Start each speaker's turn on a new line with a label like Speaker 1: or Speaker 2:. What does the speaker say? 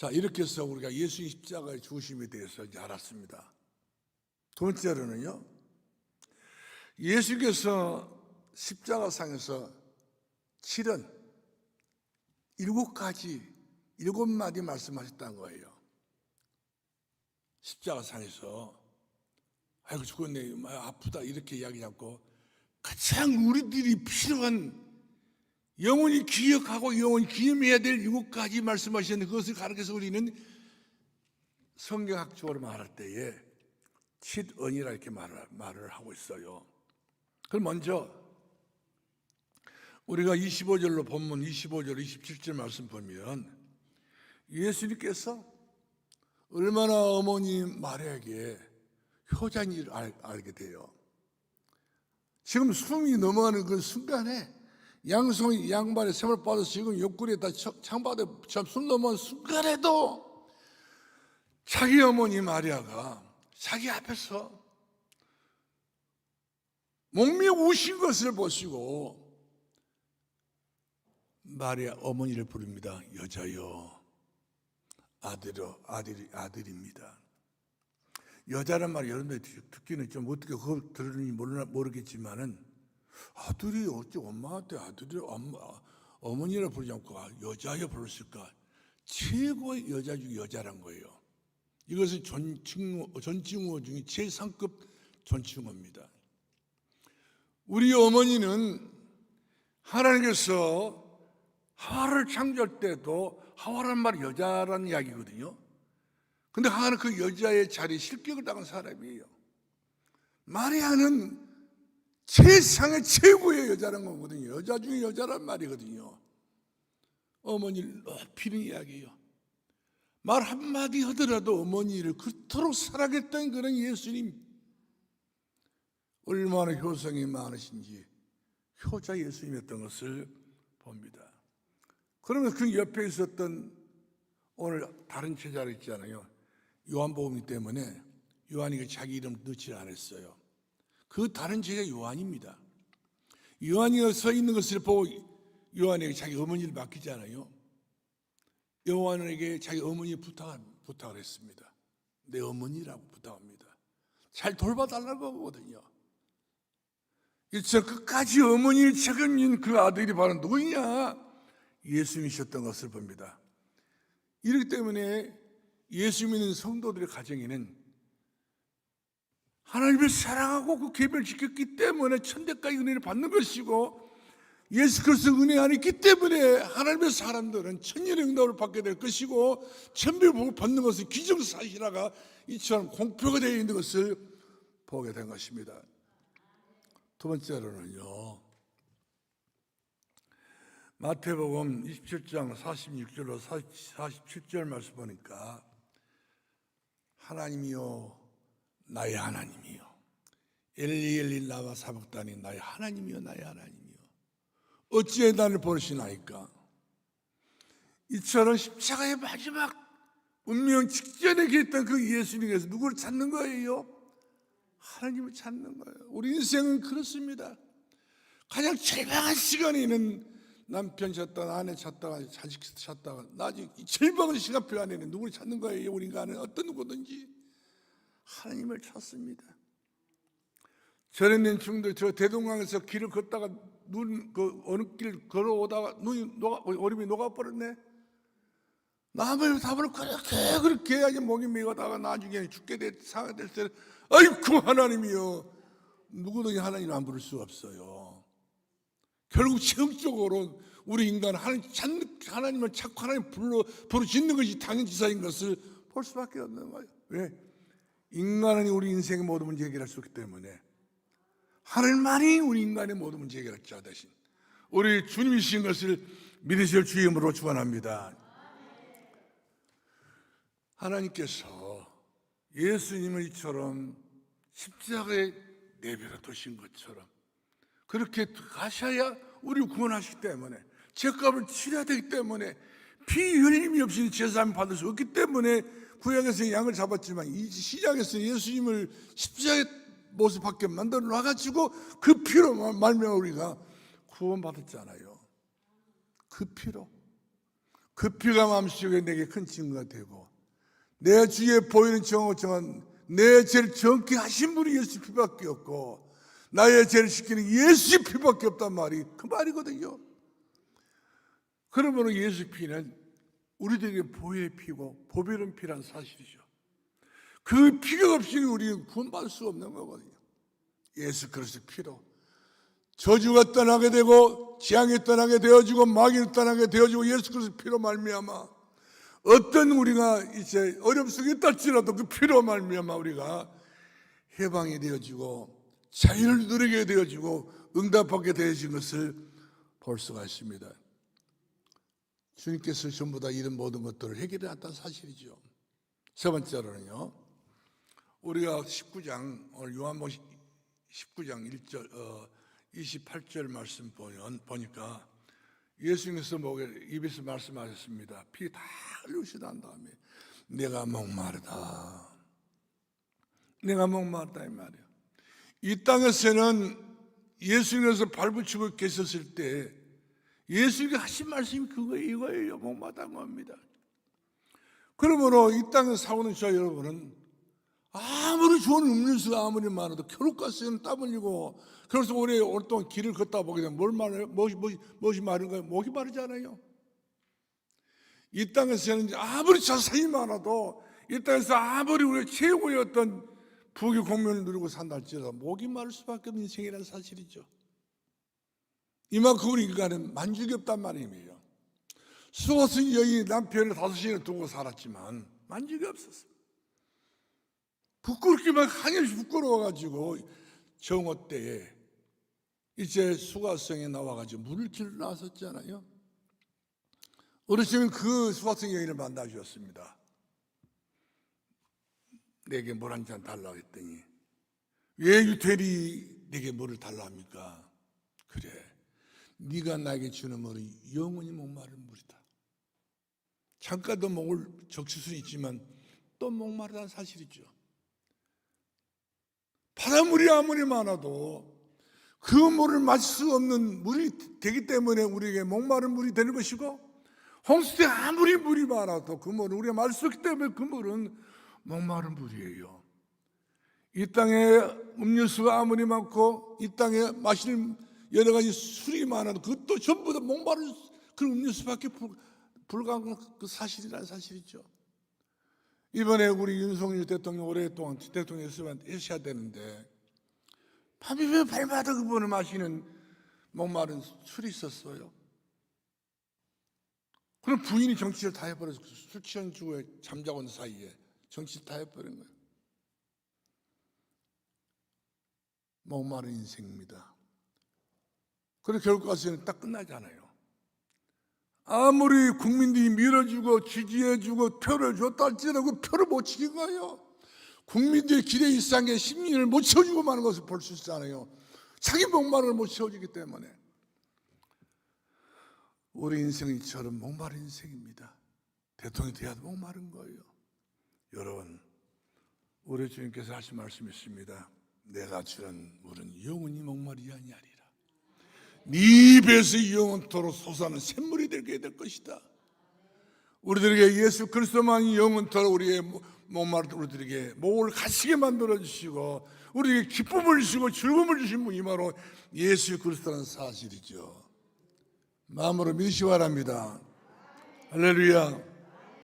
Speaker 1: 자, 이렇게 해서 우리가 예수님 십자가의 죽으심에 대해서 이제 알았습니다. 두 번째로는요, 예수께서 십자가상에서 치른 일곱 가지, 일곱 마디 말씀하셨다는 거예요. 십자가상에서 아이고 죽었네, 아, 아프다 이렇게 이야기하고 가장 우리들이 필요한 영원히 기억하고 영원히 기념해야 될 일곱 가지 말씀하셨는데 그것을 가르쳐서 우리는 성경학적으로 말할 때에 칫언이라 이렇게 말을, 말을 하고 있어요. 그럼 먼저 우리가 25절로 본문 25절 27절 말씀 보면 예수님께서 얼마나 어머니 마리아에게 효자인지를 알, 알게 돼요. 지금 숨이 넘어가는 그 순간에 양손이 양발에 샘을 빠져서 지금 옆구리에 다 창바닥에 숨 넘어가는 순간에도 자기 어머니 마리아가 자기 앞에서 몸이 우신 것을 보시고 마리아 어머니를 부릅니다. 여자여, 아들여, 아들이 아들입니다. 여자란 말 여러분들 듣기는 좀 어떻게 들으는지 모르, 모르겠지만은 아들이 어찌 엄마한테 아들이 엄마, 어머니라 부르지 않고 아, 여자여 불렀을까? 최고의 여자 중 여자란 거예요. 이것은 존칭어, 존칭어 중에 최상급 존칭어입니다. 우리 어머니는 하나님께서 하와를 창조할 때도 하와란 말이 여자라는 이야기거든요. 근데 하와는 그 여자의 자리에 실격을 당한 사람이에요. 마리아는 세상의 최고의 여자라는 거거든요. 여자 중에 여자란 말이거든요. 어머니를 높이는 이야기예요. 말 한마디 하더라도 어머니를 그토록 사랑했던 그런 예수님. 얼마나 효성이 많으신지 효자 예수님이었던 것을 봅니다. 그러면 그 옆에 있었던 오늘 다른 제자를 있잖아요. 요한복음 때문에 요한이 자기 이름 넣지 않았어요. 그 다른 제자 요한입니다. 요한이 서 있는 것을 보고 요한에게 자기 어머니를 맡기잖아요. 요한에게 자기 어머니 부탁, 부탁을 했습니다. 내 어머니라고 부탁합니다. 잘 돌봐달라고 하거든요. 저 끝까지 어머니를 책임진 그 아들이 바로 누구냐? 예수님이셨던 것을 봅니다. 이렇기 때문에 예수 믿는 성도들의 가정에는 하나님을 사랑하고 그 계명을 지켰기 때문에 천대까지 은혜를 받는 것이고 예수 그리스도 은혜 안에 있기 때문에 하나님의 사람들은 천년의 응답을 받게 될 것이고 천비를 받는 것은 기정사실화가 이처럼 공표가 되어 있는 것을 보게 된 것입니다. 두 번째로는요. 마태복음 27장 46절로 47절 말씀 보니까 하나님이요 나의 하나님이요 엘리 엘리 나와 사복다니 나의 하나님이요 나의 하나님이요 어찌해 나를 버리시나이까 이처럼 십자가의 마지막 운명 직전에 계셨던 그 예수님께서 누구를 찾는 거예요? 하나님을 찾는 거예요. 우리 인생은 그렇습니다. 가장 절박한 시간에는 남편 찾다가 아내 찾다가 자식 찾다가 나중에 절박한 시간 표 안에는 누구를 찾는 거예요? 우리 인간은 어떤 누구든지 하나님을 찾습니다. 있는 중들 저 대동강에서 길을 걷다가 눈 그 어느 길 걸어오다가 눈이 녹아 얼음이 녹아버렸네. 남을 답을 그렇게 그렇게 해야지 목이 메가다가 나중에 죽게 될 상황이 될 때는 아이고 하나님이요 누구든지 하나님 안 부를 수 없어요. 결국 최종적으로 우리 인간 하나님 하나님을 찾고 하나님 불러 부르짖는 것이 당연지사인 것을 볼 수밖에 없는 거예요. 왜? 인간은 우리 인생의 모든 문제 해결할 수 없기 때문에 하늘만이 우리 인간의 모든 문제 해결할 자 대신 우리 주님이신 것을 믿으실 주임으로 축원합니다. 하나님께서 예수님을 이처럼 십자가에 내버려 두신 것처럼 그렇게 가셔야 우리를 구원하시기 때문에 죄값을 치러야 되기 때문에 피 흘림이 없이 제사함 받을 수 없기 때문에 구약에서 양을 잡았지만 이 시장에서 예수님을 십자가의 모습밖에 만들어 놔가지고 그 피로 말며 우리가 구원받았잖아요. 그 피로. 그 피가 마음속에 내게 큰 증거가 되고 내 주위에 보이는 정오정은 내 죄를 정케 하신 분이 예수 피밖에 없고 나의 죄를 시키는 예수 피밖에 없단 말이 그 말이거든요. 그러므로 예수 피는 우리들에게 보혈의 피고 보배로운 피란 사실이죠. 그 피가 없이는 우리는 구원받을 수 없는 거거든요. 예수 그리스도 피로 저주가 떠나게 되고 재앙이 떠나게 되어지고 마귀는 떠나게 되어지고 예수 그리스도 피로 말미암아 어떤 우리가 이제 어려움 속에 있다할지라도 그 피로 말미암아 우리가 해방이 되어지고 자유를 누리게 되어지고 응답받게 되어진 것을 볼 수가 있습니다. 주님께서 전부 다 이런 모든 것들을 해결해 놨다는 사실이죠. 세 번째로는요. 우리가 19장 오늘 요한복음 19장 1절 어, 28절 말씀 보니까 예수님께서 목에 입에서 말씀하셨습니다. 피 다 흘리시 난 다음에 내가 목마르다. 내가 목마르다 이 말이야. 이 땅에서는 예수님께서 발붙이고 계셨을 때 예수님이 하신 말씀이 그거예요. 이거예요. 목마르다는 겁니다. 그러므로 이 땅에 사오는 저 여러분은 아무리 좋은 음료수가 아무리 많아도 겨울가스에는 땀 흘리고 그래서 오래 오랫동안 길을 걷다 보게 되면 뭘 말해요? 무엇이, 무엇이, 무엇이 마른 거예요? 목이 마르잖아요. 이 땅에서는 아무리 자세히 많아도 이 땅에서 아무리 우리가 최고의 어떤 부귀 공명을 누리고 산다 할지라도 목이 마를 수밖에 없는 인생이라는 사실이죠. 이만큼 우리 인간은 만족이 없단 말이에요. 수고스 여인이 남편을 다섯이나 두고 살았지만 만족이 없었어. 부끄럽기만 한없이 부끄러워가지고 정오 때에 이제 수가성에 나와가지고 물을 길러 나섰잖아요. 어르신은 그 수가성 여인을 만나 주셨습니다. 내게 물 한 잔 달라고 했더니 왜 유태리 내게 물을 달라 합니까? 그래 네가 나에게 주는 물은 영원히 목마른 물이다. 잠깐도 목을 적실 수는 있지만 또 목마르다는 사실이죠. 바닷물이 아무리 많아도 그 물을 마실 수 없는 물이 되기 때문에 우리에게 목마른 물이 되는 것이고 홍수에 아무리 물이 많아도 그 물은 우리가 마실 수 없기 때문에 그 물은 목마른 물이에요. 이 땅에 음료수가 아무리 많고 이 땅에 마실 여러 가지 술이 많아도 그것도 전부 다 목마른 그런 음료수밖에 불- 불가한 그 사실이라는 사실이죠. 이번에 우리 윤석열 대통령 오랫동안 대통령 있으면 하셔야 되는데 밤이면 밤마다 그분을 마시는 목마른 술이 있었어요. 그럼 부인이 정치를 다 해버려서 술 취한 주에 잠자고 있는 사이에 정치를 다 해버린 거예요. 목마른 인생입니다. 그래서 결국 가서는 딱 끝나잖아요. 아무리 국민들이 밀어주고 지지해주고 표를 줬다 할지라도 그 표를 못 지킨 거예요. 국민들의 기대 이상의 심리를 못 채워주고 마는 것을 볼 수 있잖아요. 자기 목마름을 못 채워주기 때문에. 우리 인생이 이처럼 목마른 인생입니다. 대통령이 돼야 목마른 거예요. 여러분, 우리 주님께서 하신 말씀이 있습니다. 내가 주는 물은 영원히 목마르지 아니하리라. 네 입에서 영원토록 솟아는 샘물이 되게 될 것이다. 우리들에게 예수 그리스도만이 영원토록 우리의 목마른 우리들에게 목을 가시게 만들어 주시고 우리에게 기쁨을 주시고 즐거움을 주신 분이 바로 예수 그리스도라는 사실이죠. 마음으로 믿으시 기 바랍니다. 할렐루야.